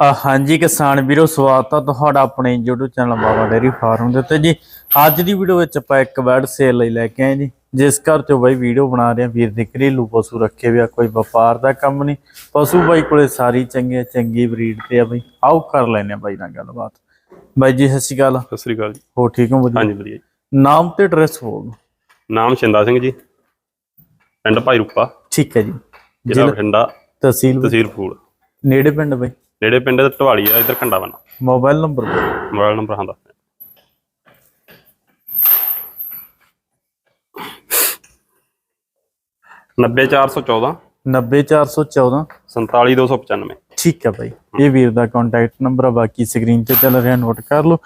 ਹਾਂਜੀ ਕਿਸਾਨ ਵੀਰੋ ਸਵਾਗਤ ਆ ਤੁਹਾਡਾ ਆਪਣੇ YouTube channel Baba dairy farm ਦੇ ਉੱਤੇ। ਜੀ ਅੱਜ ਦੀ ਵੀਡੀਓ ਵਿੱਚ ਆਪਾਂ ਇੱਕ ਬੈਡ ਸੇਲ ਲਈ ਲੈ ਕੇ ਆਏ ਜੀ ਜਿਸ ਘਰ ਤੋਂ ਬਾਈ ਵੀਡੀਓ ਬਣਾ ਰਹੇ ਆ ਵੀਰ ਦੇ ਘਰੇਲੂ ਪਸ਼ੂ ਰੱਖੇ ਹੋਏ ਆ ਕੋਈ ਵਪਾਰ ਦਾ ਕੰਮ ਨਹੀਂ। ਪਸ਼ੂ ਬਾਈ ਕੋਲੇ ਸਾਰੀ ਚੰਗੇ ਚੰਗੀ ਬਰੀਡ ਤੇ ਆ ਬਾਈ। ਆਓ ਕਰ ਲੈਨੇ ਆ ਬਾਈ ਨਾਲ ਗੱਲਬਾਤ। ਬਾਈ ਜੀ ਸਤਿ ਸ਼੍ਰੀ ਅਕਾਲ। ਸਤਿ ਸ੍ਰੀ ਅਕਾਲ ਜੀ। ਹੋ ਠੀਕ ਹੋ? ਵਧੀਆ? ਹਾਂਜੀ ਵਧੀਆ ਜੀ। ਨਾਮ ਤੇ ਐਡਰੈਸ ਹੋਊਗਾ ਨਾਮ ਸ਼ਿੰਦਾ ਸਿੰਘ ਜੀ। ਪਿੰਡ ਭਾਈ ਰੂਪਾ। ਠੀਕ ਹੈ ਜੀ। ਜ਼ਿਲ੍ਹਾ ਬਠਿੰਡਾ। ਤਹਿਸੀਲ ਤਹਿਸੀਲ ਫੂਲ। ਨੇੜੇ ਪਿੰਡ ਬਾਈ? ਨੇੜੇ ਪਿੰਡ ਦੇ ਢਵਾਲੀ ਆ ਇਧਰ ਬਣਾ। ਮੋਬਾਈਲ ਨੰਬਰ ਬਾਈ ਮੋਬਾਈਲ ਨੰਬਰ ਹਾਂ ਦੱਸ। ਨੱਬੇ ਚਾਰ ਸੌ ਚੌਦਾਂ। 90414 ਸੰਤਾਲੀ ਦੋ ਸੌ ਪਚਾਨਵੇਂ। ਠੀਕ ਹੈ ਭਾਈ ਇਹ ਵੀਰ ਦਾ ਕੰਟੈਕਟ ਨੰਬਰ ਆ ਬਾਕੀ ਸਕਰੀਨ ਤੇ ਚੱਲ ਰਿਹਾ ਨੋਟ ਕਰ ਲਓ।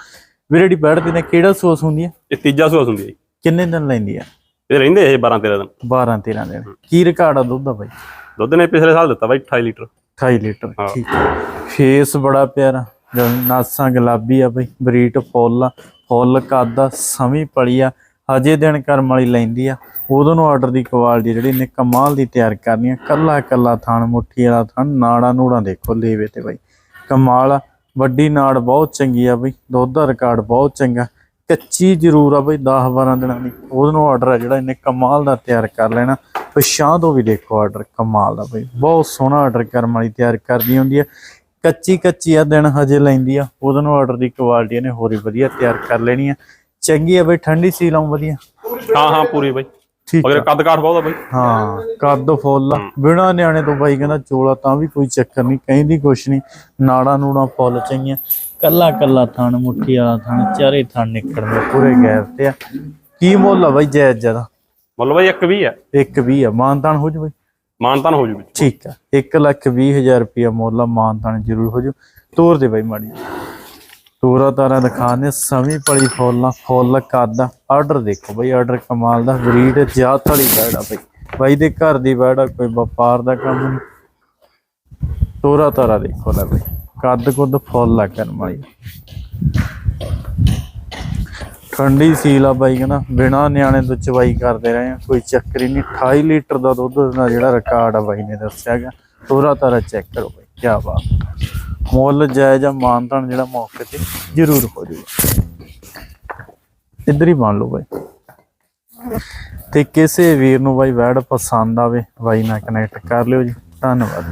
ਵੀਰੇ ਜਿਹੜੀ ਬੈਠ ਦੇ ਨੇ ਕਿਹੜਾ ਸੋਸ ਹੁੰਦੀ ਹੈ? ਇਹ ਤੀਜਾ ਸੂਆ ਹੁੰਦੀ ਹੈ ਜੀ। ਕਿੰਨੇ ਦਿਨ ਲੈਂਦੀ ਆ ਇਹ ਰਹਿੰਦੇ ਇਹ 12 13 ਦਿਨ। 12 13 ਦਿਨ। ਕੀ ਰਿਕਾਰਡ ਆ ਦੁੱਧ ਦਾ ਭਾਈ ਦੁੱਧ ਨੇ ਪਿਛਲੇ ਸਾਲ ਦਿੱਤਾ ਬਾਈ 28 ਲੀਟਰ। 28 ਲੀਟਰ। ਠੀਕ ਹੈ। ਫੇਸ ਬੜਾ ਪਿਆਰਾ ਨਾਸਾਂ ਗੁਲਾਬੀ ਆ ਭਾਈ ਬਰੀਟ ਫੁੱਲ ਫੁੱਲ ਕਾਦਾ ਸਮੀ ਪਲੀ ਆ ਹਜੇ ਦਿਨ ਕਰਮ ਵਾਲੀ ਲੈਂਦੀ ਆ। ਉਦੋਂ ਨੂੰ ਆਰਡਰ ਦੀ ਕੁਆਲਿਟੀ ਜਿਹੜੀ ਨੇ ਕਮਾਲ ਦੀ ਤਿਆਰ ਕਰਨੀ ਆ। ਕੱਲਾ ਕੱਲਾ ਥਣ ਮੁੱਠੀ ਵਾਲਾ ਥਣ ਨਾੜਾ ਨੂੜਾ ਦੇਖੋ ਲੇਵੇ ਤੇ ਬਾਈ। ਕਮਾਲ ਵੱਡੀ ਨਾੜ ਬਹੁਤ ਚੰਗੀ ਆ ਬਈ ਦੁੱਧ ਦਾ ਰਿਕਾਰਡ ਬਹੁਤ ਚੰਗਾ। ਕੱਚੀ ਜ਼ਰੂਰ ਆ ਬਈ 10 12 ਦਿਨਾਂ ਦੀ। ਉਹਦੇ ਨੂੰ ਆਰਡਰ ਆ ਜਿਹੜਾ ਇਹਨੇ ਕਮਾਲ ਦਾ ਤਿਆਰ ਕਰ ਲੈਣਾ। ਪਛਾਂ ਤੋਂ ਵੀ ਦੇਖੋ ਆਰਡਰ ਕਮਾਲ ਦਾ ਬਈ। ਬਹੁਤ ਸੋਹਣਾ ਆਰਡਰ ਕਰਨ ਵਾਲੀ ਤਿਆਰ ਕਰਦੀ ਹੁੰਦੀ ਆ। ਕੱਚੀ ਕੱਚੀ ਆ, ਦਿਨ ਹਜੇ ਲੈਂਦੀ ਆ। ਉਹਦੇ ਨੂੰ ਆਰਡਰ ਦੀ ਕੁਆਲਿਟੀ ਇਹਨੇ ਹੋਰ ਹੀ ਵਧੀਆ ਤਿਆਰ ਕਰ ਲੈਣੀ ਆ। ਚੰਗੀ ਆ ਬਈ, ਠੰਡੀ ਸੀ ਲਾਉਂ ਵਧੀਆ। ਹਾਂ ਹਾਂ, ਪੂਰੀ ਬਾਈ। ਠੀਕ ਅਗਰ ਕੱਦ ਕਾਠ ਬਹੁਤ ਆ ਬਾਈ। ਹਾਂ ਕੱਦ ਫੁੱਲ ਆ। ਬਿਨਾ ਨਿਆਣੇ ਤੋਂ ਬਾਈ ਕਹਿੰਦਾ ਚੋਲਾ ਤਾਂ ਵੀ ਕੋਈ ਚੱਕਰ ਨਹੀਂ ਕਹਿੰਦੀ ਕੁਛ ਨਹੀਂ। ਨਾੜਾ ਨੂੜਾ ਫੁੱਲ ਚੰਗੀਆਂ। ਕੱਲਾ ਕੱਲਾ ਥਣ ਮੁੱਠੀ ਵਾਲਾ ਥਣ ਚਾਰੇ ਥਣ ਨਿਕਲਦੇ ਪੂਰੇ ਗੈਰ ਤੇ ਆ। ਕੀ ਮੁੱਲ ਆ ਬਾਈ ਜਾਇਜ਼ ਜਦਾ ਮੁੱਲ ਬਾਈ ਇੱਕ ਵੀ ਹੈ ਇੱਕ ਵੀ ਆ। ਮਾਨਤਾਨ ਹੋ ਜੂ ਬਾਈ? ਮਾਨਤਾਨ ਹੋ ਜੂ ਠੀਕ ਆ। 1 ਲੱਖ ਵੀਹ ਹਜ਼ਾਰ ਰੁਪਇਆ ਮੁੱਲ ਆ। ਮਾਨਤਾਨ ਜ਼ਰੂਰ ਹੋ ਜੂ। ਤੋਰ ਦੇ ਬਾਈ ਮਾੜੀ ਤੋਰਾ ਤਾਰਾ ਦਿਖਾਣੇ ਸਮੀ ਪੜੀ ਫੁੱਲਾਂ, ਫੁੱਲ ਕੱਦ ਆ। ਆਰਡਰ ਦੇਖੋ ਬਾਈ ਆਰਡਰ ਕਮਾਲ ਦਾ, ਬਰੀਡ ਜਾਤ ਵਾਲੀ ਬੈੜ ਆ ਬਾਈ। ਦੇ ਘਰ ਦੀ ਬੈੜ ਆ ਕੋਈ ਵਪਾਰ ਦਾ ਕੰਮ ਨਹੀਂ। ਤੋਰਾ ਤਾਰਾ ਦੇਖੋ ਲੈ ਬਾਈ, ਕੱਦ ਕੁੱਦ ਫੁੱਲ ਆ ਕਰਮ ਵਾਲੀ। ਠੰਡੀ ਸੀਲ ਆ ਬਾਈ ਕਹਿੰਦਾ ਬਿਨਾ ਨਿਆਣੇ ਤੋਂ ਚਵਾਈ ਕਰਦੇ ਰਹੇ ਆ, ਕੋਈ ਚੱਕਰ ਹੀ ਨਹੀਂ। 28 ਲੀਟਰ ਦਾ ਦੁੱਧ ਦਾ ਜਿਹੜਾ ਰਿਕਾਰਡ ਆ ਬਾਈ, ਨੇ ਦੱਸਿਆਗਾ ਤੋਰਾ ਤਾਰਾ ਚੈੱਕ ਕਰੋ ਬਾਈ ਕੀ ਬਾਤ। ਮੁੱਲ, ਜਾਇਜ਼ ਆ ਮਾਨਤਾਨ ਜਿਹੜਾ ਮੌਕੇ ਤੇ ਜ਼ਰੂਰ ਹੋ ਜਾਊਗਾ। ਇੱਧਰ ਹੀ ਮੰਨ ਲਓ ਬਾਈ। ਤੇ ਕਿਸੇ ਵੀਰ ਨੂੰ ਬਾਈ ਵੈਡ ਪਸੰਦ ਆਵੇ, ਬਾਈ ਨਾਲ ਕਨੈਕਟ ਕਰ ਲਿਓ ਜੀ। ਧੰਨਵਾਦ।